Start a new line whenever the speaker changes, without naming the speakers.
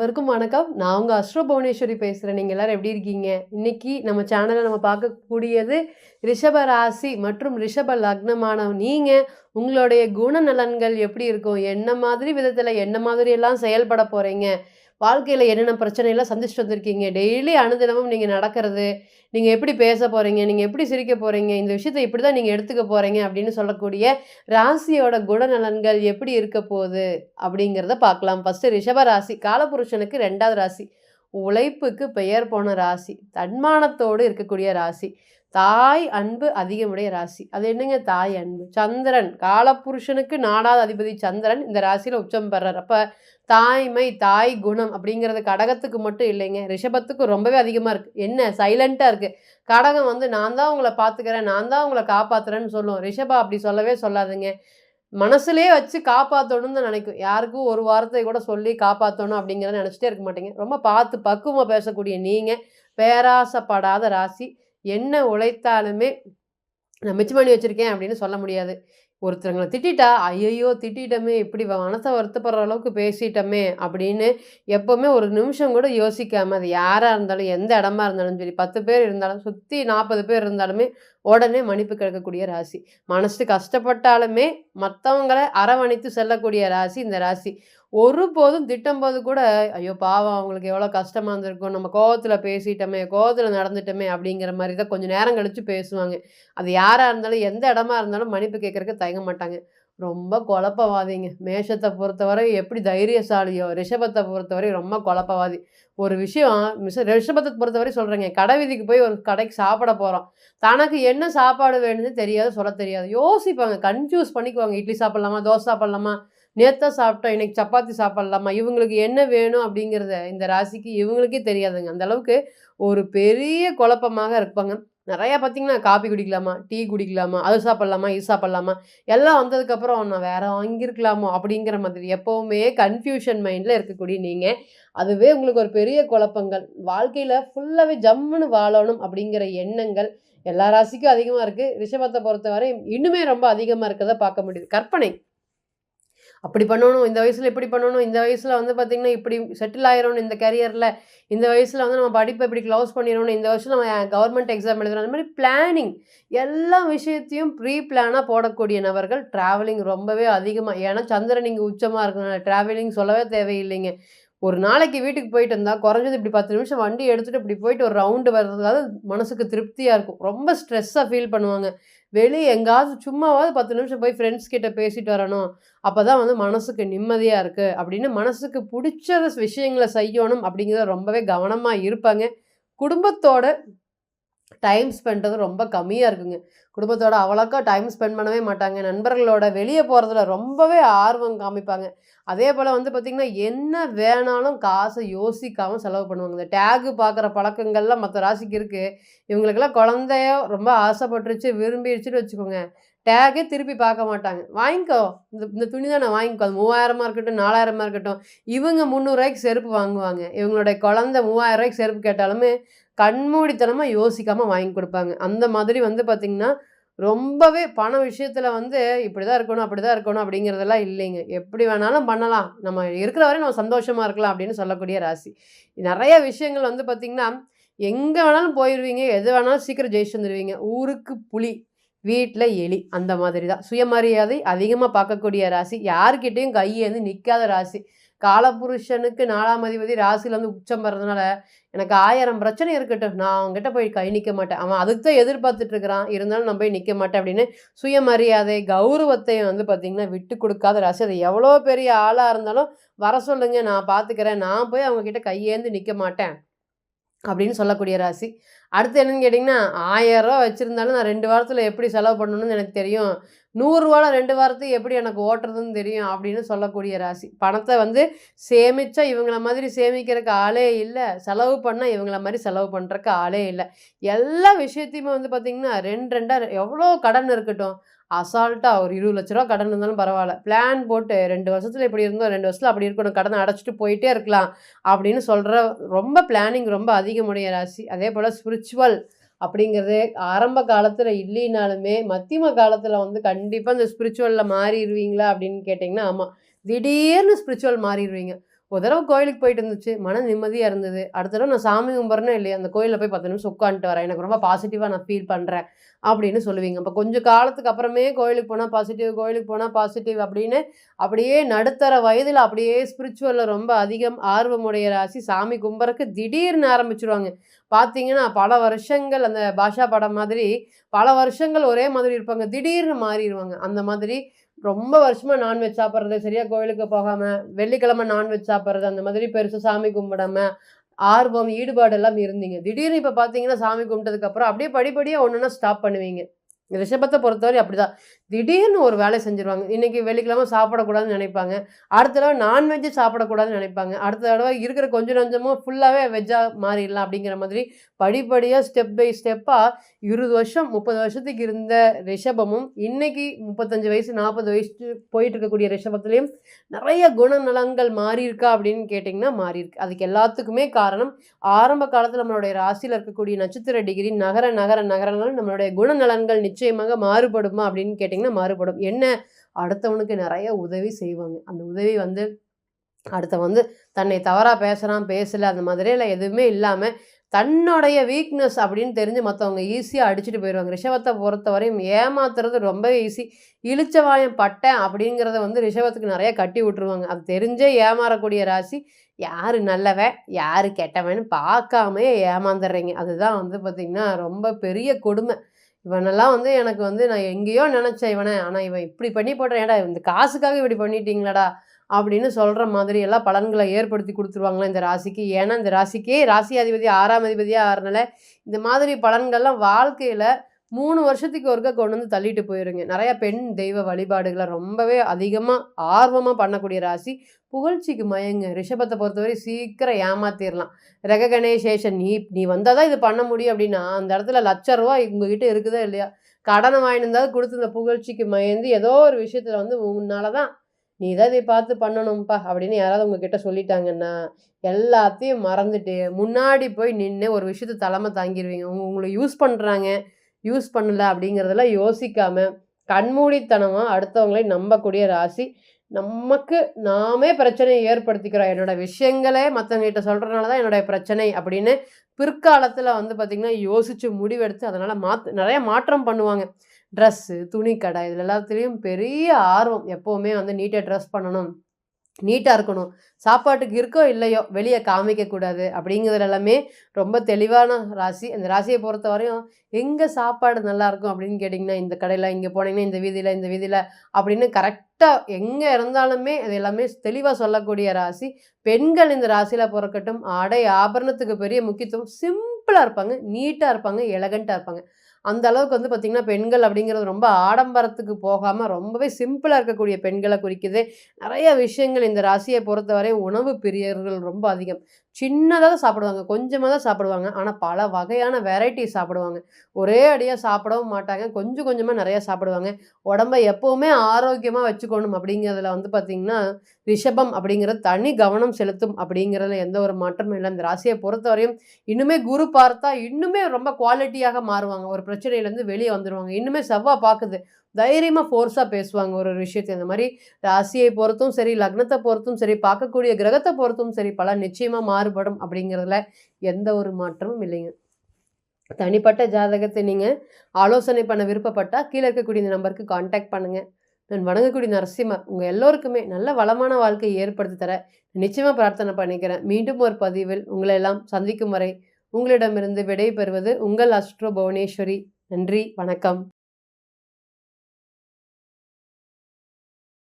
அனைவருக்கும் வணக்கம். நான் உங்கள் அஸ்ரோ புவனேஸ்வரி பேசுகிறேன் நீங்கள் எல்லாரும் எப்படி இருக்கீங்க? இன்னைக்கு நம்ம சேனலில் நம்ம பார்க்கக்கூடியது ரிஷப ராசி மற்றும் ரிஷப லக்னமான நீங்கள் உங்களுடைய குணநலன்கள் எப்படி இருக்கும்? என்ன மாதிரி விதத்தில் என்ன மாதிரி எல்லாம் செயல்பட போகிறீங்க வாழ்க்கையில் என்னென்ன பிரச்சனையெல்லாம் சந்திச்சுட்டு வந்திருக்கீங்க? டெய்லி அனுதினமும் நீங்கள் நடக்கிறது நீங்கள் எப்படி பேச போகிறீங்க நீங்கள் எப்படி சிரிக்க போகிறீங்க இந்த விஷயத்தை இப்படி தான் நீங்கள் எடுத்துக்க போகிறீங்க அப்படின்னு சொல்லக்கூடிய ராசியோட குணநலன்கள் எப்படி இருக்க போகுது? அப்படிங்கிறத பார்க்கலாம். ஃபஸ்ட்டு ரிஷப ராசி காலபுருஷனுக்கு ரெண்டாவது ராசி உழைப்புக்கு பெயர் போன ராசி தன்மானத்தோடு இருக்கக்கூடிய ராசி. தாய் அன்பு அதிகமுடைய ராசி. அது என்னங்க தாய் அன்பு? சந்திரன். காலப்புருஷனுக்கு நாடாத அதிபதி சந்திரன் இந்த ராசியில் உச்சம் பெறார். அப்போ தாய்மை தாய் குணம் அப்படிங்கிறது கடகத்துக்கு மட்டும் இல்லைங்க. ரிஷபத்துக்கு ரொம்பவே அதிகமாக இருக்குது என்ன? சைலண்ட்டாக இருக்குது கடகம் வந்து நான் தான் உங்களை பார்த்துக்கிறேன் நான் தான் உங்களை காப்பாற்றுறேன்னு சொல்லும். ரிஷபா அப்படி சொல்லவே சொல்லாதுங்க. மனசுலேயே வச்சு காப்பாற்றணும்னு தான் நினைக்கும். யாருக்கும் ஒரு வார்த்தை கூட சொல்லி காப்பாற்றணும் அப்படிங்கிறத நினச்சிட்டே இருக்க மாட்டேங்க. ரொம்ப பார்த்து பக்குவமாக பேசக்கூடிய நீங்கள் பேராசப்படாத ராசி. என்ன உழைத்தாலுமே நான் மிச்சம் பண்ணி வச்சுருக்கேன் அப்படின்னு சொல்ல முடியாது. ஒருத்தருங்களை திட்டா ஐயையோ திட்டமே இப்படி மனசை வருத்தப்படுற அளவுக்கு பேசிட்டோமே அப்படின்னு எப்போவுமே ஒரு நிமிஷம் கூட யோசிக்காமல் அது யாராக இருந்தாலும் எந்த இடமா இருந்தாலும் சரி பத்து பேர் இருந்தாலும் சுற்றி நாற்பது பேர் இருந்தாலுமே உடனே மன்னிப்பு கேட்கக்கூடிய ராசி. மனசு கஷ்டப்பட்டாலுமே மற்றவங்களை அரவணைத்து செல்லக்கூடிய ராசி இந்த ராசி. ஒருபோதும் திட்டும்போது கூட ஐயோ பாவம் அவங்களுக்கு எவ்வளோ கஷ்டமாக இருந்திருக்கும் நம்ம கோவத்தில் பேசிட்டோமே கோவத்தில் நடந்துட்டோமே அப்படிங்கிற மாதிரி தான் கொஞ்சம் நேரம் கழித்து பேசுவாங்க. அது யாராக இருந்தாலும் எந்த இடமா இருந்தாலும் மன்னிப்பு கேட்குறக்கு தயங்க மாட்டாங்க. ரொம்ப குழப்பவாதிங்க. மேஷத்தை பொறுத்தவரை எப்படி தைரியசாலியோ ரிஷபத்தை பொறுத்தவரை ரொம்ப குழப்பவாதி. ஒரு விஷயம் மிஸ் ரிஷபத்தை பொறுத்தவரை சொல்கிறேங்க கடை வீதிக்கு போய் ஒரு கடைக்கு சாப்பிட போகிறோம் தனக்கு என்ன சாப்பாடு வேணும்னு தெரியாது சொல்ல தெரியாது. யோசிப்பாங்க. கன்ஃபியூஸ் பண்ணிக்குவாங்க. இட்லி சாப்பிட்லாமா தோசை சாப்பிட்லாமா நேற்று சாப்பிட்டோம் இன்றைக்கி சப்பாத்தி சாப்பிட்லாமா இவங்களுக்கு என்ன வேணும் அப்படிங்கிறத இந்த ராசிக்கு இவங்களுக்கே தெரியாதுங்க. அந்த அளவுக்கு ஒரு பெரிய குழப்பமாக இருப்பாங்க. நிறையா பார்த்தீங்கன்னா காபி குடிக்கலாமா டீ குடிக்கலாமா அது சாப்பிட்லாமா இது சாப்பிட்லாமா எல்லாம் வந்ததுக்கப்புறம் நான் வேற வாங்கியிருக்கலாமோ அப்படிங்கிற மாதிரி எப்போவுமே கன்ஃபியூஷன் மைண்டில் இருக்கக்கூடிய நீங்கள் அதுவே உங்களுக்கு ஒரு பெரிய குழப்பங்கள். வாழ்க்கையில் ஃபுல்லாகவே ஜம்முன்னு வாழணும் அப்படிங்கிற எண்ணங்கள் எல்லா ராசிக்கும் அதிகமாக இருக்குது ரிஷபத்தை பொறுத்தவரை இன்னுமே ரொம்ப அதிகமாக இருக்கிறத பார்க்க முடியுது. கற்பனை. அப்படி பண்ணணும் இந்த வயசில் இப்படி பண்ணணும் இந்த வயசில் வந்து பார்த்திங்கன்னா இப்படி செட்டில் ஆயிரணும் இந்த கரியரில் இந்த வயசில் வந்து நம்ம படிப்பை இப்படி க்ளோஸ் பண்ணிடணும் இந்த வருஷம் நம்ம கவர்மெண்ட் எக்ஸாம் எழுதணும். அந்த மாதிரி பிளானிங் எல்லா விஷயத்தையும் ப்ரீ பிளானாக போடக்கூடிய நபர்கள் ட்ராவலிங் ரொம்பவே அதிகமாக ஏன்னா சந்திரன் இங்கே உச்சமாக இருக்கணும் ட்ராவலிங் சொல்லவே தேவையில்லைங்க. ஒரு நாளைக்கு வீட்டுக்கு போயிட்டு இருந்தால் குறைஞ்சது இப்படி பத்து நிமிஷம் வண்டி எடுத்துகிட்டு இப்படி போயிட்டு ஒரு ரவுண்டு வர்றதுக்காக மனசுக்கு திருப்தியாக இருக்கும். ரொம்ப ஸ்ட்ரெஸ்ஸாக ஃபீல் பண்ணுவாங்க. வெளியே எங்காவது சும்மாவது பத்து நிமிஷம் போய் ஃப்ரெண்ட்ஸ் கிட்ட பேசிட்டு வரணும். அப்போ தான் வந்து மனசுக்கு நிம்மதியாக இருக்குது அப்படின்னு மனசுக்கு பிடிச்ச விஷயங்களை செய்யணும் அப்படிங்கிறத ரொம்பவே கவனமாக இருப்பாங்க. குடும்பத்தோட டைம் ஸ்பென்றது ரொம்ப கம்மியாக இருக்குங்க. குடும்பத்தோட அவ்வளோக்கா டைம் ஸ்பெண்ட் பண்ணவே மாட்டாங்க. நண்பர்களோட வெளியே போகிறதுல ரொம்பவே ஆர்வம் காமிப்பாங்க. அதே போல் வந்து பார்த்திங்கன்னா என்ன வேணாலும் காசை யோசிக்காமல் செலவு பண்ணுவாங்க. இந்த டேகு பார்க்குற பழக்கங்கள்லாம் மற்ற ராசிக்கு இருக்குது இவங்களுக்கெல்லாம் குழந்தைய ரொம்ப ஆசைப்பட்டுருச்சு விரும்பிடுச்சுன்னு வச்சுக்கோங்க. டேகே திருப்பி பார்க்க மாட்டாங்க. வாங்கிக்கோ. இந்த இந்த துணி தான் நான் வாங்கிக்கோ. அது மூவாயிரமாக இருக்கட்டும் நாலாயிரமாக இருக்கட்டும். இவங்க முந்நூறுரூவாய்க்கு செருப்பு வாங்குவாங்க. இவங்களுடைய குழந்தை மூவாயிரம் ரூபாய்க்கு செருப்பு கேட்டாலுமே கண்மூடித்தனமாக யோசிக்காமல் வாங்கி கொடுப்பாங்க. அந்த மாதிரி வந்து பார்த்திங்கன்னா ரொம்பவே பண விஷயத்தில் வந்து இப்படி தான் இருக்கணும் அப்படி தான் இருக்கணும் அப்படிங்கிறதெல்லாம் இல்லைங்க. எப்படி வேணாலும் பண்ணலாம். நம்ம இருக்கிற வரை நம்ம சந்தோஷமாக இருக்கலாம் அப்படின்னு சொல்லக்கூடிய ராசி. நிறைய விஷயங்கள் வந்து பார்த்திங்கன்னா எங்கே வேணாலும் போயிடுவீங்க எது வேணாலும் சீக்கிரம் ஜெயிச்சு வந்துடுவீங்க ஊருக்கு புலி வீட்டில் எலி அந்த மாதிரி தான் சுயமரியாதை அதிகமாக பார்க்கக்கூடிய ராசி. யார்கிட்டேயும் கையேந்து நிற்காத ராசி. காலபுருஷனுக்கு நாலாம் அதிபதி ராசியில் வந்து உச்சம் வர்றதுனால எனக்கு ஆயிரம் பிரச்சனை இருக்கட்டும். நான் அவங்ககிட்ட போய் கை நிற்க மாட்டேன். அவன் அதுக்கு தான் எதிர்பார்த்துட்டு இருக்கிறான். இருந்தாலும் நான் போய் நிற்க மாட்டேன் அப்படின்னு சுயமரியாதை கௌரவத்தை வந்து பார்த்திங்கன்னா விட்டு கொடுக்காத ராசி. அது எவ்வளோ பெரிய ஆளாக இருந்தாலும் வர சொல்லுங்க நான் பார்த்துக்கிறேன் நான் போய் அவங்கக்கிட்ட கையேந்து நிற்க மாட்டேன் அப்படின்னு சொல்லக்கூடிய ராசி. அடுத்து என்னன்னு கேட்டிங்கன்னா ஆயிரரூவா வச்சுருந்தாலும் நான் ரெண்டு வாரத்தில் எப்படி செலவு பண்ணணும்னு எனக்கு தெரியும். நூறுரூவாவில் ரெண்டு வாரத்துக்கு எப்படி எனக்கு ஓட்டுறதுன்னு தெரியும் அப்படின்னு சொல்லக்கூடிய ராசி. பணத்தை வந்து சேமித்தா இவங்கள மாதிரி சேமிக்கிறதுக்கு ஆளே இல்லை. செலவு பண்ணால் இவங்கள மாதிரி செலவு பண்ணுறக்கு ஆளே இல்லை. எல்லா விஷயத்தையுமே வந்து பார்த்திங்கன்னா ரெண்டு ரெண்டாக எவ்வளோ கடன் இருக்கட்டும். அசால்ட்டாக ஒரு இருபது லட்ச ரூபா கடன் இருந்தாலும் பரவாயில்ல. பிளான் போட்டு ரெண்டு வருஷத்தில் இப்படி இருந்தோம் ரெண்டு வருஷத்தில் அப்படி இருக்கணும் கடனை அடைச்சிட்டு போயிட்டே இருக்கலாம் அப்படின்னு சொல்கிற ரொம்ப பிளானிங் ரொம்ப அதிகமுடைய ராசி. அதே போல் ஸ்பிரிச்சுவல் அப்படிங்கிறது ஆரம்ப காலத்தில் இல்லைனாலுமே மத்தியம காலத்தில் வந்து கண்டிப்பாக இந்த ஸ்பிரிச்சுவலில் மாறிடுவீங்களா அப்படின்னு கேட்டிங்கன்னா ஆமாம் திடீர்னு ஸ்பிரிச்சுவல் மாறிடுவீங்க ஒரு தடவை கோயிலுக்கு போயிட்டு இருந்துச்சு. மன நிம்மதியாக இருந்தது. அடுத்த தடவை நான் சாமி கும்பிட்றேனே இல்லையா அந்த கோயிலில் போய் பத்து நிமிஷம் உட்காந்துட்டு வரேன். எனக்கு ரொம்ப பாசிட்டிவாக நான் ஃபீல் பண்ணுறேன் அப்படின்னு சொல்லுவீங்க. அப்போ கொஞ்சம் காலத்துக்கு அப்புறமே கோயிலுக்கு போனால் பாசிட்டிவ் கோயிலுக்கு போனால் பாசிட்டிவ் அப்படின்னு அப்படியே நடுத்தர வயதில் அப்படியே ஸ்பிரிச்சுவலில் ரொம்ப அதிகம் ஆர்வமுடைய ராசி சாமி கும்பிட்றக்கு திடீர்னு ஆரம்பிச்சிருவாங்க. பார்த்தீங்கன்னா பல வருஷங்கள் அந்த பாஷா படம் மாதிரி பல வருஷங்கள் ஒரே மாதிரி இருப்பாங்க. திடீர்னு மாறிடுவாங்க அந்த மாதிரி ரொம்ப வருஷமா நான்வெஜ் சாப்பிட்றது சரியா கோயிலுக்கு போகாம வெள்ளிக்கிழமை நான்வெஜ் சாப்பிட்றது அந்த மாதிரி பெருசாக சாமி கும்பிடாம ஆர்வம் ஈடுபாடு எல்லாம் இருந்தீங்க. திடீர்னு இப்போ பார்த்தீங்கன்னா சாமி கும்பிட்டதுக்கு அப்புறம் அப்படியே படிப்படியாக ஒன்றுனா ஸ்டாப் பண்ணுவீங்க. ரிஷபத்தை பொறுத்தவரை அப்படிதான். திடீர்னு ஒரு வேலை செஞ்சுருவாங்க. இன்றைக்கி வெள்ளிக்கிழமை சாப்பிடக்கூடாதுன்னு நினைப்பாங்க. அடுத்த தடவை நான்வெஜ்ஜு சாப்பிடக்கூடாதுன்னு நினைப்பாங்க. அடுத்த தடவை இருக்கிற கொஞ்சம் கொஞ்சமாக ஃபுல்லாகவே வெஜ்ஜாக மாறிடலாம் அப்படிங்கிற மாதிரி படிப்படியாக ஸ்டெப் பை ஸ்டெப்பாக இருபது வருஷம் முப்பது வருஷத்துக்கு இருந்த ரிஷபமும் இன்றைக்கி முப்பத்தஞ்சு வயசு நாற்பது வயசு போயிட்டு இருக்கக்கூடிய ரிஷபத்துலேயும் நிறைய குணநலங்கள் மாறியிருக்கா அப்படின்னு கேட்டிங்கன்னா மாறியிருக்கு. அதுக்கு எல்லாத்துக்குமே காரணம் ஆரம்ப காலத்தில் நம்மளுடைய ராசியில் இருக்கக்கூடிய நட்சத்திர டிகிரி நகர நகர நகரங்கள் நம்மளுடைய குணநலன்கள் நிச்சயமாக மாறுபடுமா அப்படின்னு கேட்டிங்கன்னா பார்த்தீங்கன்னா மாறுபடும்? என்ன அடுத்தவனுக்கு நிறைய உதவி செய்வாங்க. அந்த உதவி வந்து அடுத்த வந்து தன்னை தவறாக பேசுகிறான் பேசலை அந்த மாதிரியெல்லாம் எதுவுமே இல்லாமல் தன்னுடைய வீக்னஸ் அப்படின்னு தெரிஞ்சு மற்றவங்க ஈஸியாக அடிச்சுட்டு போயிடுவாங்க ரிஷவத்தை பொறுத்தவரையும் ஏமாத்துறது ரொம்ப ஈஸி இழிச்சவாயம் பட்டேன் அப்படிங்கிறத வந்து ரிஷவத்துக்கு நிறைய கட்டி விட்டுருவாங்க. அது தெரிஞ்சே ஏமாறக்கூடிய ராசி. யார் நல்லவன் யார் கெட்டவன்னு பார்க்காமையே ஏமாந்துடுறீங்க. அதுதான் வந்து பார்த்திங்கன்னா ரொம்ப பெரிய கொடுமை. இவனெல்லாம் வந்து எனக்கு வந்து நான் எங்கேயோ நினச்சேன் இவனை. ஆனால் இவன் இப்படி பண்ணி போட்டேன் ஏடா இந்த காசுக்காக இப்படி பண்ணிட்டீங்களாடா அப்படின்னு சொல்கிற மாதிரி எல்லாம் பலன்களை ஏற்படுத்தி கொடுத்துருவாங்களா இந்த ராசிக்கு? ஏன்னா இந்த ராசிக்கே ராசி அதிபதி ஆறாம் அதிபதியாக ஆறுனால. இந்த மாதிரி பலன்கள்லாம் வாழ்க்கையில் மூணு வருஷத்துக்கு ஒருக்க கொண்டு வந்து தள்ளிட்டு போயிருங்க. நிறையா பெண் தெய்வ வழிபாடுகளை ரொம்பவே அதிகமாக ஆர்வமாக பண்ணக்கூடிய ராசி. புகழ்ச்சிக்கு மயங்க. ரிஷபத்தை பொறுத்தவரை சீக்கிரம் ஏமாத்திடலாம் ரக கணேசேஷன் நீ நீ வந்தால் தான் இது பண்ண முடியும் அப்படின்னா அந்த இடத்துல லட்ச ரூபா உங்ககிட்ட இருக்குதா இல்லையா கடனை வாங்கியிருந்தாலும் கொடுத்து இந்த புகழ்ச்சிக்கு மயந்து ஏதோ ஒரு விஷயத்தில் வந்து உன்னால தான் நீ தான் இதை பார்த்து பண்ணணும்ப்பா அப்படின்னு யாராவது உங்ககிட்ட சொல்லிட்டாங்கன்னா எல்லாத்தையும் மறந்துட்டு முன்னாடி போய் நின்று ஒரு விஷயத்த தலைமை தாங்கிடுவீங்க உங்களை யூஸ் பண்ணுறாங்க யூஸ் பண்ணல அப்படிங்கிறதெல்லாம் யோசிக்காமல் கண்மூடித்தனமாக அடுத்தவங்களை நம்பக்கூடிய ராசி. நமக்கு நாமே பிரச்சனையை ஏற்படுத்திக்கிறோம். என்னோட விஷயங்களே மற்றவங்ககிட்ட சொல்கிறனால தான் என்னுடைய பிரச்சனை அப்படின்னு பிற்காலத்தில் வந்து பார்த்திங்கன்னா யோசித்து முடிவெடுத்து அதனால் மாற்று நிறைய மாற்றம் பண்ணுவாங்க. ட்ரெஸ்ஸு துணி கடை இதில் எல்லாத்துலேயும் பெரிய ஆர்வம் எப்போவுமே வந்து நீட்டாக ட்ரெஸ் பண்ணணும். நீட்டாக இருக்கணும். சாப்பாட்டுக்கு இருக்கோ இல்லையோ வெளியே காமிக்கக்கூடாது அப்படிங்கிறது எல்லாமே ரொம்ப தெளிவான ராசி. அந்த ராசியை பொறுத்த வரையும் எங்கே சாப்பாடு நல்லாயிருக்கும் அப்படின்னு கேட்டிங்கன்னா இந்த கடையில் இங்கே போனீங்கன்னா இந்த வீதியில் இந்த வீதியில் அப்படின்னு கரெக்டாக எங்கே இருந்தாலுமே அது எல்லாமே தெளிவாக சொல்லக்கூடிய ராசி. பெண்கள் இந்த ராசியில் பிறக்கட்டும். ஆடை ஆபரணத்துக்கு பெரிய முக்கியத்துவம். சிம்பிளாக இருப்பாங்க நீட்டாக இருப்பாங்க எலகண்ட்டாக இருப்பாங்க. அந்த அளவுக்கு வந்து பார்த்திங்கன்னா பெண்கள் அப்படிங்கிறது ரொம்ப ஆடம்பரத்துக்கு போகாமல் ரொம்பவே சிம்பிளாக இருக்கக்கூடிய பெண்களை குறிக்குது. நிறைய விஷயங்கள் இந்த ராசியை பொறுத்தவரை உணவு பிரியர்கள் ரொம்ப அதிகம். சின்னதாக சாப்பிடுவாங்க கொஞ்சமாக தான் சாப்பிடுவாங்க. ஆனால் பல வகையான வெரைட்டி சாப்பிடுவாங்க. ஒரே அடியாக சாப்பிடவும் மாட்டாங்க. கொஞ்சம் கொஞ்சமாக நிறையா சாப்பிடுவாங்க. உடம்பை எப்போவுமே ஆரோக்கியமாக வச்சுக்கணும் அப்படிங்கிறதுல வந்து பார்த்திங்கன்னா ரிஷபம் அப்படிங்கிறது தனி கவனம் செலுத்தும் அப்படிங்கிறதுல எந்த ஒரு மாற்றமும் இல்லை. இந்த ராசியை பொறுத்தவரையும் இன்னுமே குரு பார்த்தா இன்னுமே ரொம்ப குவாலிட்டியாக மாறுவாங்க. ஒரு பிரச்சனையிலேருந்து வெளியே வந்துடுவாங்க இன்னுமே செவ்வாய் பார்க்குது. தைரியமாக ஃபோர்ஸாக பேசுவாங்க ஒரு ஒரு விஷயத்தை. இந்த மாதிரி ராசியை பொறுத்தும் சரி லக்னத்தை பொறுத்தும் சரி பார்க்கக்கூடிய கிரகத்தை பொறுத்தும் சரி பல நிச்சயமாக மாறுபடும் அப்படிங்கிறதுல எந்த ஒரு மாற்றமும் இல்லைங்க. தனிப்பட்ட ஜாதகத்தை நீங்கள் ஆலோசனை பண்ண விருப்பப்பட்டால் கீழே இருக்கக்கூடிய இந்த நம்பருக்கு காண்டாக்ட் பண்ணுங்கள் நான் வணங்கக்கூடிய நரசிம்மர் உங்கள் எல்லோருக்குமே நல்ல வளமான வாழ்க்கையை ஏற்படுத்தி தர நிச்சயமாக பிரார்த்தனை பண்ணிக்கிறேன். மீண்டும் ஒரு பதிவில் உங்களை எல்லாம் சந்திக்கும் வரை உங்களிடமிருந்து விடை பெறுவது உங்கள் அஸ்ட்ரோ புவனேஸ்வரி. நன்றி வணக்கம்.